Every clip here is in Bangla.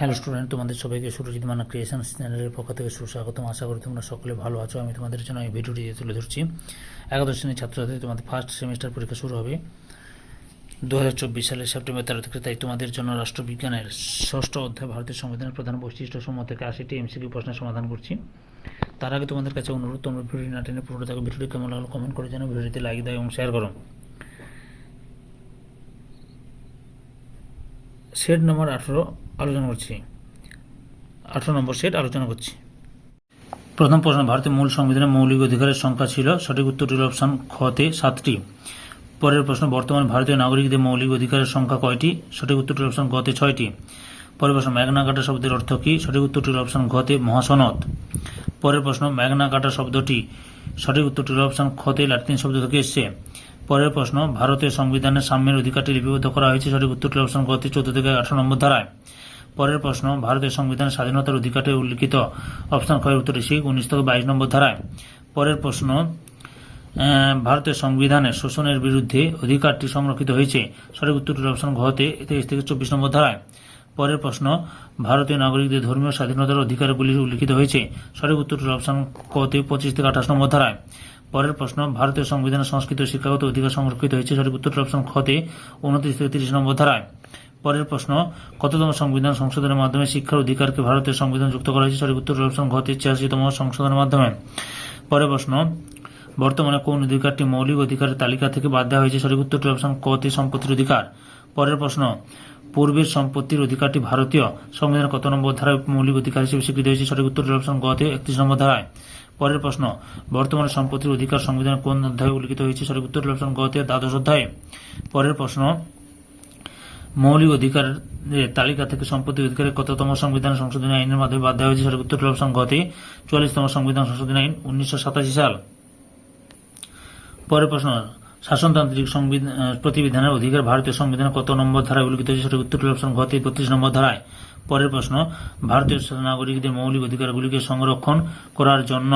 হ্যালো স্টুডেন্ট তোমাদের সবাইকে সুরজিৎ মানা ক্রিয়েশন চ্যানেলের পক্ষ থেকে সুস্বাগতম। আশা করি তোমরা সকলে ভালো আছো। আমি তোমাদের জন্য এই ভিডিওটি দিয়ে তুলে ধরছি। একাদশ শ্রেণির ছাত্রছাত্রী তোমাদের ফার্স্ট সেমিস্টার পরীক্ষা শুরু হবে। দু হাজার চব্বিশ সালের সেপ্টেম্বর তেরো থেকে, তাই তোমাদের জন্য রাষ্ট্রবিজ্ঞানের ষষ্ঠ অধ্যায় ভারতের সংবিধানের প্রধান বৈশিষ্ট্য সমূহ থেকে আশিটি এমসিকিউ প্রশ্নের সমাধান করছি। তার আগে তোমাদের কাছে অনুরোধ, তোমরা ভিডিও না টেনে পুরোটা দেখো। ভিডিওটি কেমন লাগল কমেন্ট করে জানো ভিডিওটি লাইক দাও এবং শেয়ার করো। সেট নম্বর আঠেরো আলোচনা করছি। আঠারো নম্বর সেট আলোচনা করছি। প্রথম প্রশ্ন, ভারতের মূল সংবিধানের মৌলিক অধিকারের সংখ্যা ছিল, সঠিক উত্তরটি অপশন খতে সাতটি। পরের প্রশ্ন, বর্তমান ভারতীয় নাগরিকদের মৌলিক অধিকারের সংখ্যা কয়টি? সঠিক উত্তরটি অপশন গতে ছয়টি। পরের প্রশ্ন, ম্যাগনা কাটা শব্দের অর্থ কী? সঠিক উত্তরটি অপশন ঘতে মহাসনদ। পরের প্রশ্ন, ম্যাগনা কাটা শব্দটি সঠিক উত্তরটি অপশন খতে লাতিন শব্দ থেকে এসছে। পরের প্রশ্ন, ভারতের সংবিধানের সাম্যের অধিকারটি লিপিবদ্ধ করা হয়েছে, সঠিক উত্তরটি অপশন গতে চোদ্দ থেকে আঠারো নম্বর ধারায়। পরের প্রশ্ন ভারতের সংবিধানে স্বাধীনতার অধিকারে উল্লিখিত। অপশন ক্ষয়ের উত্তরটি ঠিক উনিশ থেকে বাইশ নম্বর ধারায়। পরের প্রশ্ন ভারতের সংবিধানে শোষণের বিরুদ্ধে অধিকারটি সংরক্ষিত হয়েছে। সঠিক উত্তরটি অপশন ঘতে তেইশ থেকে চব্বিশ নম্বর ধারায়। পরের প্রশ্ন, ভারতীয় নাগরিকদের ধর্মীয় স্বাধীনতার অধিকারগুলি উল্লিখিত হয়েছে। সঠিক উত্তরটি অপশন কতে পঁচিশ থেকে আঠাশ নম্বর ধারায়। পরের প্রশ্ন, ভারতীয় সংবিধানে সংস্কৃত শিক্ষাগত অধিকার সংরক্ষিত হয়েছে। সঠিক উত্তরটি অপশন খতে উনত্রিশ থেকে তিরিশ নম্বর ধারায়। পরের প্রশ্ন, কততম সংবিধান সংশোধনের মাধ্যমে শিক্ষার অধিকারকে ভারতের সংবিধান যুক্ত করা হয়েছে? সঠিক উত্তর অপশন ঘতে ছিয়াশিতম সংশোধনের মাধ্যমে। পরের প্রশ্ন, বর্তমানে কোন অধিকারটি মৌলিক অধিকারের তালিকা থেকে বাদ দেওয়া হয়েছে? সঠিক উত্তরটি অপশন কতে সম্পত্তির অধিকার। পরের প্রশ্ন, পূর্বের সম্পত্তির অধিকারটি ভারতীয় সংবিধানের কত নম্বর ধারায় মৌলিক অধিকার হিসেবে স্বীকৃত হয়েছে? সঠিক উত্তরটি অপশন গতে একত্রিশ নম্বর ধারায়। পরের প্রশ্ন, বর্তমানে সম্পত্তির অধিকার সংবিধানের কোন অধ্যায়ে উল্লিখিত হয়েছে? সঠিক উত্তর অপশন গতে দ্বাদশ অধ্যায়ে। পরের প্রশ্ন মৌলিক অধিকারের তালিকা থেকে সম্পত্তি অধিকারের কততম সংবিধান সংশোধনী আইনের মাধ্যমে বাদ দেওয়া হয়েছে সঠিক উত্তর অপশন গতে চুয়াল্লিশতম সংবিধান সংশোধনী আইন উনিশশো সাতাশি সাল। পরের প্রশ্ন, শাসনতান্ত্রিক সংবিধান প্রতিবিধানের অধিকার ভারতীয় সংবিধানের কত নম্বর ধারায় উল্লিখিত হয়েছে সেটা উত্তর অপশন গতে বত্রিশ নম্বর ধারায়। পরের প্রশ্ন, ভারতীয় নাগরিকদের মৌলিক অধিকারগুলিকে সংরক্ষণ করার জন্য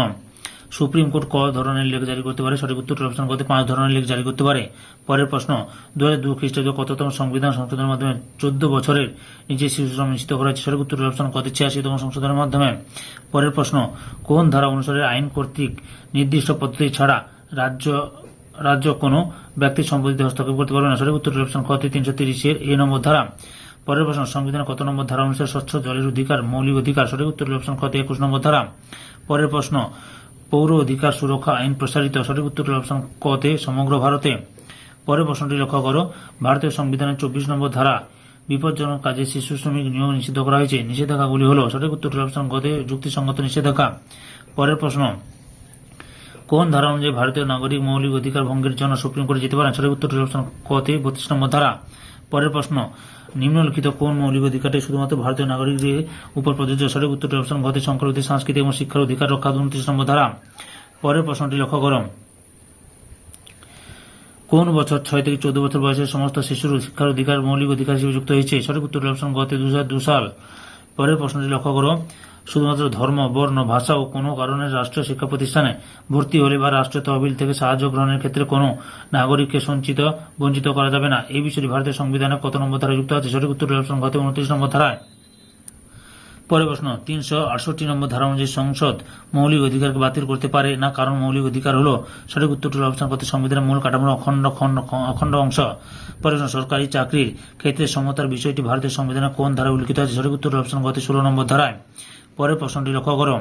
সুপ্রিম কোর্ট ক ধরনের লেখ জারি করতে পারে, সঠিক উত্তর অপশন গতে পাঁচ ধরনের লেখ জারি করতে পারে। পরের প্রশ্ন দু হাজার দু খ্রিস্টাব্দ কততম সংবিধান সংশোধনের মাধ্যমে চোদ্দ বছরের নিচে শিশু শ্রম নিশ্চিত করা হয়েছে সঠিক উত্তর অপশন গতে ছিয়াশিতম সংশোধনের মাধ্যমে। পরের প্রশ্ন, কোন ধারা অনুসারে আইন কর্তৃক নির্দিষ্ট পদ্ধতি ছাড়া রাজ্য রাজ্য কোনো ব্যক্তির সম্পত্তিতে হস্তক্ষেপ করতে পারবে না? সঠিক উত্তর অপশন কত তিনশো তিরিশের এ নম্বর ধারা। পরের প্রশ্ন সংবিধানের কত নম্বর ধারা অনুসারে স্বচ্ছ জলের অধিকার, মৌলিক অধিকার? সঠিক উত্তর অপশন কত একুশ নম্বর ধারা। পরের প্রশ্ন পৌর অধিকার সুরক্ষা আইন প্রসারিত সঠিক উত্তর অপশন কতে সমগ্র ভারতে। পরের প্রশ্নটি লক্ষ্য করো। ভারতীয় সংবিধানের চব্বিশ নম্বর ধারা বিপজ্জনক কাজে শিশু শ্রমিক নিয়োগ নিষিদ্ধ করা হয়েছে। নিষেধাজ্ঞাগুলি হল সঠিক উত্তর অপশন গতে যুক্তিসঙ্গত নিষেধাজ্ঞা। পরের প্রশ্ন, কোন ধারা অনুযায়ী ভারতীয় নাগরিক মৌলিক অধিকার ভঙ্গের জন্য সুপ্রিম কোর্টে যেতে পারেন? সঠিক উত্তর অপশন কতে বত্রিশ নম্বর ধারা। পরের প্রশ্ন, নিম্নলিখিত কোন মৌলিক অধিকারটি শুধুমাত্র ভারতীয় নাগরিকদের উপর প্রযোজ্য? সঠিক উত্তর অপশন গতে সংখ্যালঘুদের সাংস্কৃতিক এবং শিক্ষার অধিকার রক্ষা উনত্রিশ নম্বর ধারা। পরের প্রশ্নটি লক্ষ্য করম কোন বছর ছয় থেকে চোদ্দ বছর বয়সের সমস্ত শিশুর শিক্ষার অধিকার মৌলিক অধিকার হিসেবে যুক্ত হয়েছে? সঠিক উত্তর অপশন গতে দু সাল। পরের প্রশ্নটি লক্ষ্য করো। শুধুমাত্র ধর্ম, বর্ণ, ভাষা ও কোনো কারণে রাষ্ট্রীয় শিক্ষা প্রতিষ্ঠানে ভর্তি হলে বা রাষ্ট্রীয় তহবিল থেকে সাহায্য গ্রহণের ক্ষেত্রে কোনো নাগরিককে সঞ্চিত, বঞ্চিত করা যাবে না। এই বিষয়টি ভারতের সংবিধানে কত নম্বর ধারায় যুক্ত আছে? সঠিক উত্তর গত উনত্রিশ নম্বর ধারায়। পরে প্রশ্ন, তিনশো আটষট্টি নম্বর ধারা অনুযায়ী সংসদ মৌলিক অধিকারকে বাতিল করতে পারে না? কারণ মৌলিক অধিকার হল সঠিক উত্তরটি অবস্থান করতে সংবিধানের মূল কাঠামোর অখণ্ড অখণ্ড অংশ। প্রশ্ন, সরকারি চাকরির ক্ষেত্রে সমতার বিষয়টি ভারতের সংবিধানে কোন ধারা উল্লিখিত আছে? সঠিক উত্তর অপশন গত ষোলো নম্বর ধারায়। পরের প্রশ্নটি লক্ষ্য করো।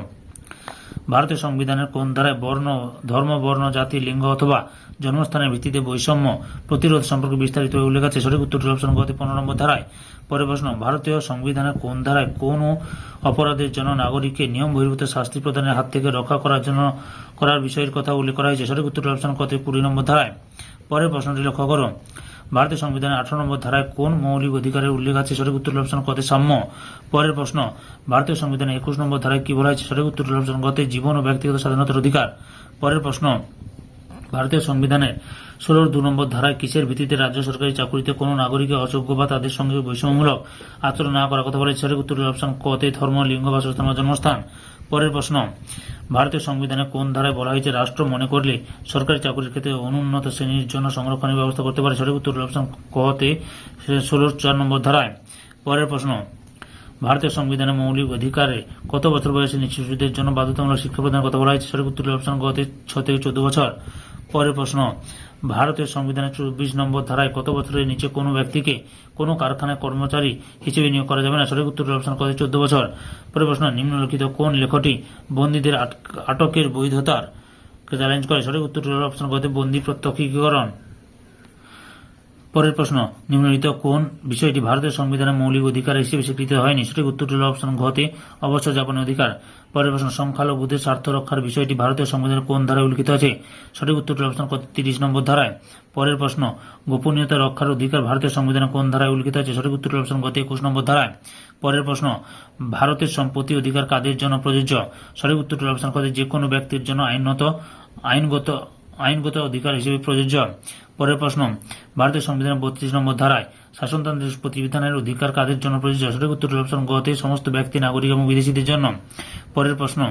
ভারতীয় সংবিধানের কোন ধারায় বর্ণ, ধর্ম, বর্ণ, জাতি, লিঙ্গ অথবা জন্মস্থানের ভিত্তিতে বৈষম্য প্রতিরোধ সম্পর্কে বিস্তারিত উল্লেখ আছে? সঠিক উত্তরটি অপশন গত পনেরো নম্বর ধারায়। পরের প্রশ্ন, ভারতীয় সংবিধানের কোন ধারায় কোন অপরাধের জন্য নাগরিককে নিয়ম বহির্ভূত শাস্তি প্রদানের হাত থেকে রক্ষা করার জন্য করার বিষয়ের কথা উল্লেখ করা হয়েছে? সঠিক উত্তরটি অপশন কত কুড়ি নম্বর ধারায়। পরের প্রশ্নটি লক্ষ্য করো। ভারতীয় সংবিধানের আঠারো নম্বর ধারায় কোন মৌলিক অধিকারের উল্লেখ আছে সঠিক উত্তর অপশন কতে সাম্য? পরের প্রশ্ন, ভারতীয় সংবিধানের একুশ নম্বর ধারায় কি বলা হয়েছে? সঠিক উত্তর অপশন গতে জীবন ও ব্যক্তিগত স্বাধীনতার অধিকার। পরের প্রশ্ন, ভারতীয় সংবিধানের ষোলোর দু নম্বর ধারায় কিসের ভিত্তিতে রাজ্য সরকারি চাকুরিতে কোনো নাগরিকের অযোগ্য বা তাদের সঙ্গে বৈষম্যমূলক আচরণ না করার কথা বলে সঠিক উত্তর অপশন কতে ধর্ম, লিঙ্গ বা জন্মস্থান। পরের প্রশ্ন, ভারতীয় সংবিধানে কোন ধারায় বলা হয়েছে, রাষ্ট্র মনে করলে সরকারি চাকরির ক্ষেত্রে অনুন্নত শ্রেণির জন্য সংরক্ষণের ব্যবস্থা করতে পারে? সঠিক উত্তর অপশন কতে ষোলো চার নম্বর ধারায়। পরের প্রশ্ন, ভারতীয় সংবিধানের মৌলিক অধিকারে কত বছর বয়সে শিশুদের জন্য বাধ্যতামূলক শিক্ষা প্রদানের কথা বলা হয়েছে? সঠিক উত্তর অপশন গতে ছ থেকে চোদ্দ বছর। পরের প্রশ্ন ভারতীয় সংবিধানের চব্বিশ নম্বর ধারায় কত বছরের নিচে কোনো ব্যক্তিকে কোনো কারখানায় কর্মচারী হিসেবে নিয়োগ করা যাবে না? সঠিক উত্তর অপশন কত চোদ্দ বছর। পরে প্রশ্ন, নিম্নলিখিত কোন লেখটি বন্দীদের আটক- আটকের বৈধতার চ্যালেঞ্জ করে? সঠিক উত্তর অপশন কত বন্দী প্রত্যক্ষীকরণ। পরের প্রশ্ন, নিম্নলিখিত কোন বিষয়টি ভারতের সংবিধানের মৌলিক অধিকার হিসেবে স্বীকৃত হয়নি? সঠিক উত্তর হল অপশন ঘতে অবসর যাপনের অধিকার। পরের প্রশ্ন সংখ্যালঘুদের স্বার্থ রক্ষার বিষয়টি ভারতের সংবিধানের কোন ধারায় উল্লিখিত আছে? সঠিক উত্তর হল অপশন কত তিরিশ নম্বর ধারায়। পরের প্রশ্ন, গোপনীয়তা রক্ষার অধিকার ভারতের সংবিধানের কোন ধারায় উল্লিখিত আছে? সঠিক উত্তর হল অপশন গত একুশ নম্বর ধারায়। পরের প্রশ্ন, ভারতের সম্পত্তি অধিকার কাদের জন্য প্রযোজ্য? সঠিক উত্তর হল অপশন কত যে কোনো ব্যক্তির জন্য আইনত, আইনগত আইনগত অধিকার হিসেবে প্রযোজ্য। পরের প্রশ্ন, ভারতের সংবিধানের বত্রিশ নম্বর ধারায় শাসনতান্ত্রিক প্রতিবিধানের অধিকার কাদের জন্য প্রযোজ্য? সঠিক উত্তর অপশন গতে সমস্ত ব্যক্তি, নাগরিক এবং বিদেশিদের জন্য। পরের প্রশ্ন,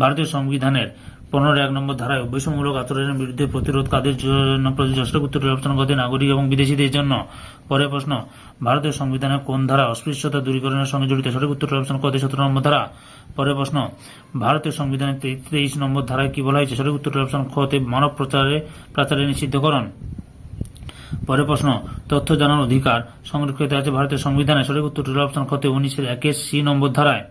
ভারতীয় সংবিধানের পনেরো এক নম্বর ধারায় বৈষম্যমূলক আচরণের বিরুদ্ধে প্রতিরোধ কাদের জন্য সঠিক উত্তর হল নাগরিক এবং বিদেশিদের জন্য? পরের প্রশ্ন ভারতীয় সংবিধানের কোন ধারা অস্পৃশ্যতা দূরীকরণের সঙ্গে জড়িত? সঠিক উত্তর অপশন কত সতেরো নম্বর ধারা। পরের প্রশ্ন ভারতীয় সংবিধানের তেইশ নম্বর ধারায় কি বলা হয়েছে? সঠিক উত্তর অপশন খতে মানব প্রচারে প্রাচারে নিষিদ্ধকরণ। পরের প্রশ্ন, তথ্য জানার অধিকার সংরক্ষিত আছে ভারতের সংবিধানে? সঠিক উত্তর অপশন খতে উনিশের একের সি নম্বর ধারায়।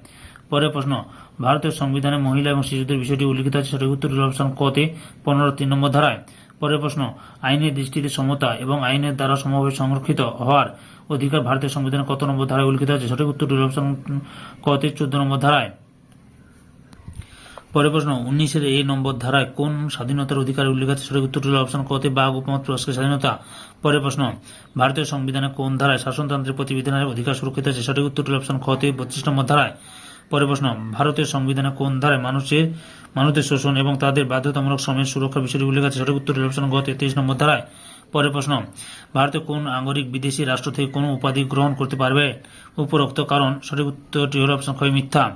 পরে প্রশ্ন ভারতের সংবিধানে মহিলা এবং শিশুদের বিষয়টি উল্লিখিত আছে। সঠিক উত্তর অপশন কতে পনেরো তিন নম্বর ধারায়। পরের প্রশ্ন, আইনের দৃষ্টিতে সমতা এবং আইনের দ্বারা সমভাবে সংরক্ষিত হওয়ার অধিকার ভারতের সংবিধানে কত নম্বর ধারায় উল্লিখিত আছে? সঠিক উত্তর অপশন কতে চোদ্দ নম্বর ধারায়। পরের প্রশ্ন, উনিশের এই নম্বর ধারায় কোন স্বাধীনতার অধিকার উল্লেখ আছে? সঠিক উত্তর অপশন কতে বাঘ উপমত তুরস্কের স্বাধীনতা। পরের প্রশ্ন, ভারতীয় সংবিধানে কোন ধারায় শাসনতন্ত্রের প্রতিবিধানের অধিকার সুরক্ষিত আছে? সঠিক উত্তর অপশন খতে বত্রিশ নম্বর ধারায়। পরের প্রশ্ন, ভারতীয় সংবিধানে কোন ধারায় মানুষের মানুষের শোষণ এবং তাদের বাধ্যতামূলক শ্রমের সুরক্ষা বিষয়টি উল্লেখ আছে? সঠিক উত্তর হল অপশন গ তেত্রিশ নম্বর ধারায়। পরে প্রশ্ন, ভারতে কোন নাগরিক বিদেশি রাষ্ট্র থেকে কোনো উপাধি গ্রহণ করতে পারবে? উপরোক্ত কারণ, সঠিক উত্তরটি হল অপশন ক্ষয় মিথ্যা।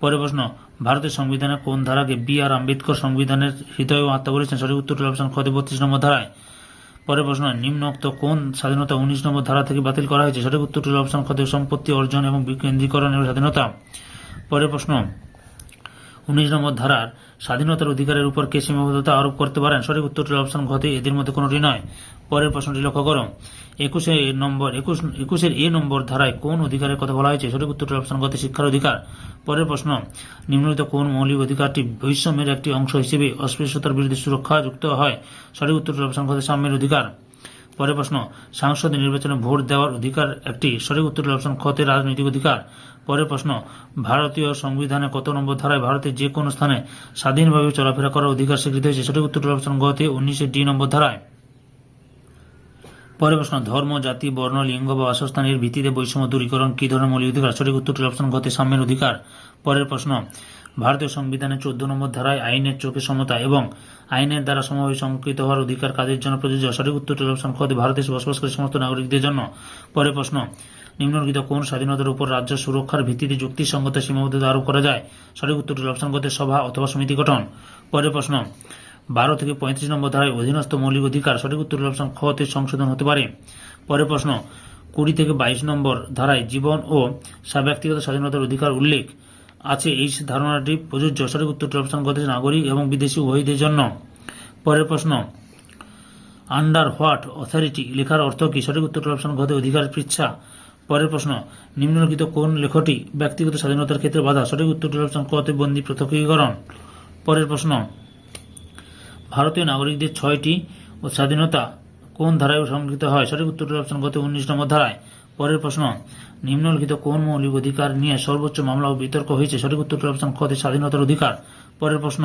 পরে প্রশ্ন, ভারতের সংবিধানের কোন ধারাকে বি আর আম্বেদকর সংবিধানের হৃদয় আত্মা বলেছেন? সঠিক উত্তর হল অপশন খতে বত্রিশ নম্বর ধারায়। পরের প্রশ্ন নিম্নোক্ত কোন স্বাধীনতা উনিশ নম্বর ধারা থেকে বাতিল করা হয়েছে? সঠিক উত্তরটি অপশন খতে সম্পত্তি অর্জন এবং বিকেন্দ্রীকরণের স্বাধীনতা। পরের প্রশ্ন, উনিশ নম্বর ধারার স্বাধীনতার অধিকারের উপর কে সীমাবদ্ধতা আরোপ করতে পারেন? সঠিক উত্তরটি অপশন ঘতে এদের মধ্যে কোনটি নয়। পরের প্রশ্নটি লক্ষ্য করো। একুশে নম্বর, একুশ, একুশের এ নম্বর ধারায় কোন অধিকারের কথা বলা হয়েছে? সঠিক উত্তরটি অপশন গতে শিক্ষার অধিকার। পরের প্রশ্ন, নিম্নলিখিত কোন মৌলিক অধিকারটি বৈষম্যের একটি অংশ হিসেবে অস্পৃশ্যতার বিরুদ্ধে সুরক্ষা যুক্ত হয়? সঠিক উত্তর গতে সাম্যের অধিকার। পরের প্রশ্ন, সাংসদ নির্বাচনে ভোট দেওয়ার অধিকার একটি, সঠিক উত্তর অপশন খতে রাজনৈতিক অধিকার। পরের প্রশ্ন, ভারতীয় সংবিধানে কত নম্বর ধারায় ভারতের যে কোনো স্থানে স্বাধীনভাবে চলাফেরা করার অধিকার স্বীকৃত হয়েছে? সঠিক উত্তর অপশন গতে উনিশে ডি নম্বর ধারায়। পরের প্রশ্ন, ধর্ম, জাতি, বর্ণ, লিঙ্গ বা বাসস্থানের ভিত্তিতে বৈষম্য দূরীকরণ কি ধরনের মৌলিক অধিকার? সঠিক উত্তরটি অপশন গতে সাম্যের অধিকার। পরের প্রশ্ন, ভারতীয় সংবিধানের চোদ্দ নম্বর ধারায় আইনের চোখে সমতা এবং আইনের দ্বারা সমভাবে সংকৃত হওয়ার অধিকার কাজের জন্য প্রযোজ্য? সঠিক উত্তরটি অপশন খতে ভারতে বসবাসকারী সমস্ত নাগরিকদের জন্য। পরের প্রশ্ন, নিম্নলিখিত কোন স্বাধীনতার উপর রাজ্য সুরক্ষার ভিত্তিতে যুক্তিসঙ্গত সীমাবদ্ধতা আরোপ করা যায়? সঠিক উত্তরটি অপশন গতে সভা অথবা সমিতি গঠন। পরের প্রশ্ন বারো থেকে পঁয়ত্রিশ নম্বর ধারায় অধীনস্থ মৌলিক অধিকার সঠিক উত্তর অপশন খতে সংশোধন হতে পারে। পরের প্রশ্ন, কুড়ি থেকে বাইশ নম্বর ধারায় জীবন ও ব্যক্তিগত স্বাধীনতার অধিকার উল্লেখ। আছে এই ধারণাটি প্রযোজ্য, সঠিক উত্তরটি অপশন গতে নাগরিক এবং বিদেশি উভয়দের জন্য। পরের প্রশ্ন, আন্ডার হোয়াট অথরিটি লেখার অর্থ কি? সঠিক উত্তরটি অপশন গতে অধিকার পৃচ্ছা। পরের প্রশ্ন, নিম্নলিখিত কোন লেখটি ব্যক্তিগত স্বাধীনতার ক্ষেত্রে বাধা? সঠিক উত্তরটি অপশন কতে বন্দী পৃথকীকরণ। পরের প্রশ্ন ভারতীয় নাগরিকদের ছয়টি ও স্বাধীনতা কোন ধারায় সংরক্ষিত হয়? সঠিক উত্তরটি অপশন গত উনিশ নম্বর ধারায়। পরের প্রশ্ন, নিম্নলিখিত কোন মৌলিক অধিকার নিয়ে সর্বোচ্চ মামলা ও বিতর্ক হয়েছে? সঠিক উত্তরটি অপশন খতে স্বাধীনতার অধিকার। পরের প্রশ্ন,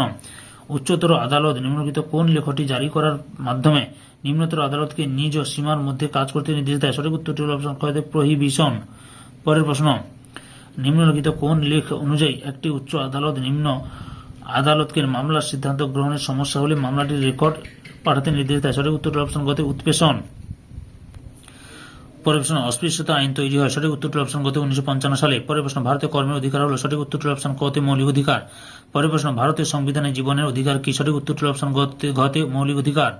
উচ্চতর আদালত নিম্নলিখিত কোন লেখটি জারি করার মাধ্যমে নিম্নতর আদালতকে নিজ সীমার মধ্যে কাজ করতে নির্দেশ দেয়? সঠিক উত্তরটি হল অপশন খতে প্রহিবিশন। পরের প্রশ্ন, নিম্নলিখিত কোন লেখ অনুযায়ী একটি উচ্চ আদালত নিম্ন আদালতকে মামলার সিদ্ধান্ত গ্রহণের সমস্যা হলে মামলাটির রেকর্ড পাঠাতে নির্দেশ দেয়। সঠিক উত্তরটি অপশন গতে উৎপেষণ। পরের প্রশ্ন, অস্পৃশ্যতা আইন তৈরি হয়। সঠিক উত্তরটি অপশন গত উনিশশো পঞ্চান্ন সালে। পরের প্রশ্ন, ভারতীয় কর্মের অধিকার হল সঠিক উত্তরটি অপশন কতে মৌলিক অধিকার। পরের প্রশ্ন, ভারতীয় সংবিধানে জীবনের অধিকার কি? সঠিক উত্তরটি অপশন গতে মৌলিক অধিকার।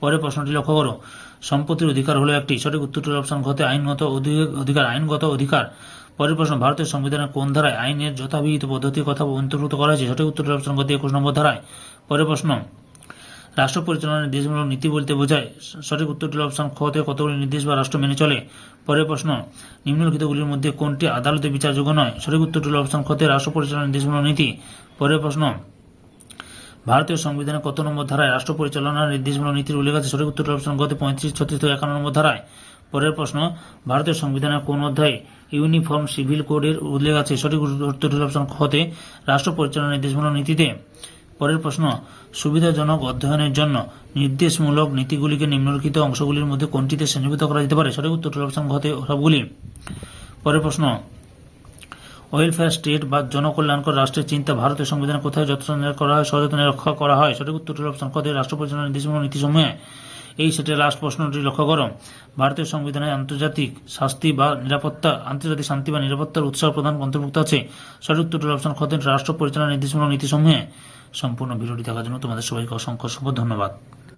পরের প্রশ্নটি লক্ষ্য করো। সম্পত্তির অধিকার হলো একটি। সঠিক উত্তরটির অপশন ঘতে আইনগত অধিকার আইনগত অধিকার। পরের প্রশ্ন ভারতের সংবিধানের কোন ধারায় আইনের যথাবিহিত পদ্ধতির কথা অন্তর্ভুক্ত করা হয়েছে সঠিক উত্তর অপশন গতি একুশ নম্বর ধারায়। পরের প্রশ্ন রাষ্ট্র পরিচালনার নির্দেশমূলক নীতি বলতে বোঝায় সঠিক উত্তরটি অপশন খ থেকে কতগুলি নির্দেশ বা রাষ্ট্র মেনে চলে। পরের প্রশ্ন নিম্নলিখিতগুলির মধ্যে কোনটি আদালতে বিচারযোগ্য নয়? সঠিক উত্তরটি অপশন খ থেকে রাষ্ট্র পরিচালনার নির্দেশমূলক নীতি। পরের প্রশ্ন ভারতীয় সংবিধানের কত নম্বর ধারায় রাষ্ট্র পরিচালনার নির্দেশমূলক নীতির উল্লেখ আছে? সঠিক উত্তর অপশন গত পঁয়ত্রিশ, ছত্রিশ একান্ন নম্বর ধারায়। পরের প্রশ্ন, ভারতীয় সংবিধানের কোন অধ্যায়ে ইউনিফর্ম সিভিল কোডের উল্লেখ আছে। সঠিক উত্তরটি অপশন খতে রাষ্ট্র পরিচালনা নির্দেশমূলক নীতিতে। পরের প্রশ্ন, সুবিধাজনক অধ্যয়নের জন্য নির্দেশমূলক নীতিগুলিকে নিম্নলিখিত অংশগুলির মধ্যে কোনটিতে শ্রেণীভূত করা যেতে পারে? সঠিক উত্তরটি অপশন ঘতে সবগুলি। পরের প্রশ্ন ওয়েলফেয়ার স্টেট বা জনকল্যাণকর রাষ্ট্রের চিন্তা ভারতের সংবিধানে কোথায় যত্ন করা হয়? সযত্নে রক্ষা করা হয়। সঠিক উত্তরটি অপশন কদে রাষ্ট্র পরিচালনা নির্দেশমূলক নীতিসমূহে। এই সেটের লাস্ট প্রশ্নটি লক্ষ্য করো। ভারতীয় সংবিধানে আন্তর্জাতিক শাস্তি বা নিরাপত্তা, আন্তর্জাতিক শান্তি বা নিরাপত্তার উৎসাহ প্রধান অন্তর্ভুক্ত আছে। সঠিক উত্তরটি অপশন খতেন রাষ্ট্র পরিচালনা নির্দেশমূলক নীতিসমূহে সম্পূর্ণ ভিডিওটি দেখার জন্য তোমাদের সবাইকে অসংখ্য অসংখ্য ধন্যবাদ।